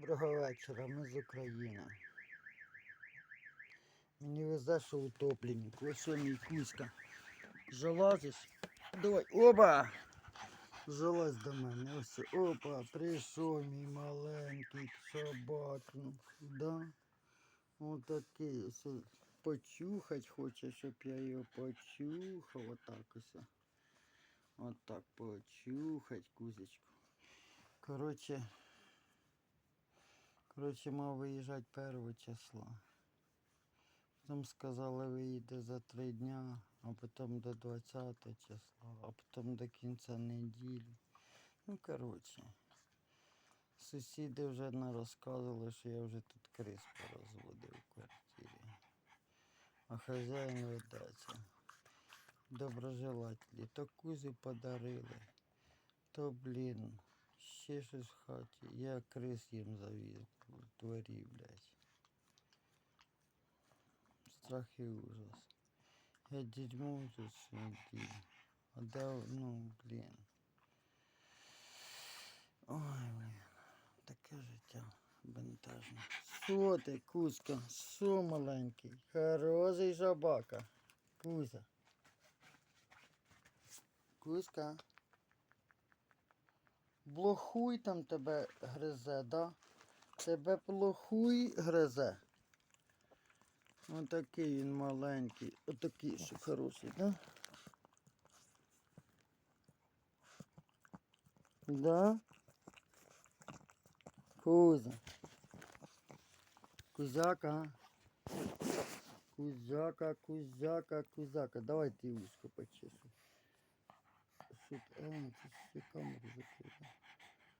Доброго вечора, ми з України. Мені везе, що утопленник. Ось кузька. Залазиш? Давай, опа! Залазь до мене. Ось, опа, прийшов мій маленький собаку. Да? Отакий ось. Почухать хоче, щоб я його почухав. Отак ось. Отак почухать кузечку. Коротше, коротше, мав виїжджати 1 числа. Потім сказали, виїде за три дня, а потім до 20 числа, а потім до кінця неділі. Ну, коротше. Сусіди вже не розказували, що я вже тут крис порозводив в квартирі. А хазяїн ведеться. Доброжелателі. То кузі подарили, то, блін, ще щось в хаті. Я крис їм завів в дворі, блядь. Страх і ужас. Я дерьмо тут сидів. А де, ну, блін. Ой, блін. Таке життя бентежне. Що ти, Кузька? Що маленький? Хороший собака. Кузя. Кузька. Блохуй там тебе гризе, да? Тебе плохуй гризе. Отакий він маленький. Отакий, що хороший, да? Да? Кузя. Кузяка. Кузяка, кузяка, кузяка. Давай ти ушко почешу. Що? А, це камеру закрила.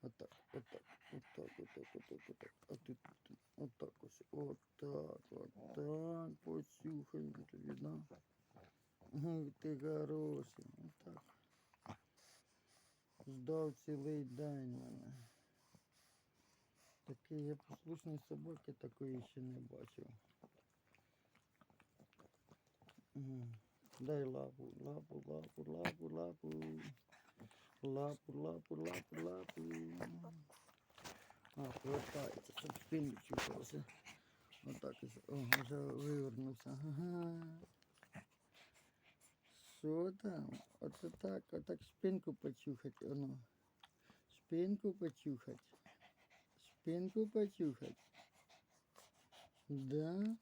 Отак, отак, отак, отак, отак, отак. А ти тут, отак ось. Отак, отак. Почухай тобі, да? Ой, ти хороший. Отак. Ждав цілий день мене. Такий я послушний собаки такої ще не бачив. Дай лапу, лапу, лапу, лапу, лапу. Лапу, лапу, лапу, лапу. А, повертається, щоб спину чухався. Отак. О, вже вивернувся. Ага. Що там? Оце так, отак спинку почухать, оно. Спинку почухать. Спинку почухать. Да?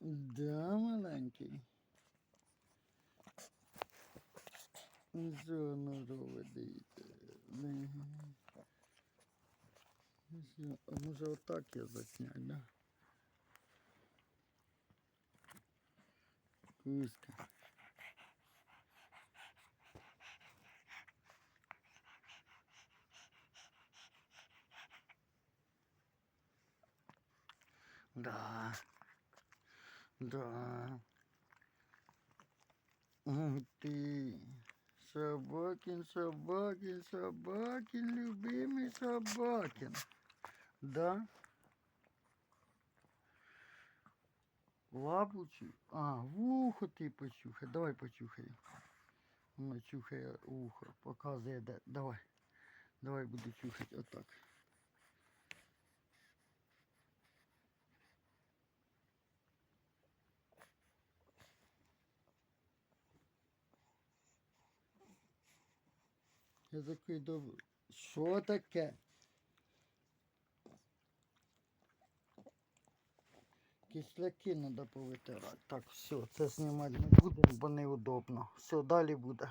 Да, маленький. Воно. Не. Що, А може отак я заснять, да? Кузька. Да. Да. Ух ты. Собакин, Собакин, Собакин, любимый Собакин. Да? Лапу чу... А, вухо ти почухай. Давай почухай. Воно чухає вухо. Показує. Давай. Давай буду чухати отак. Я добрий. Що таке? Кисляки треба повитирати. Так, все, це знімати не будемо, бо неудобно. Все, далі буде.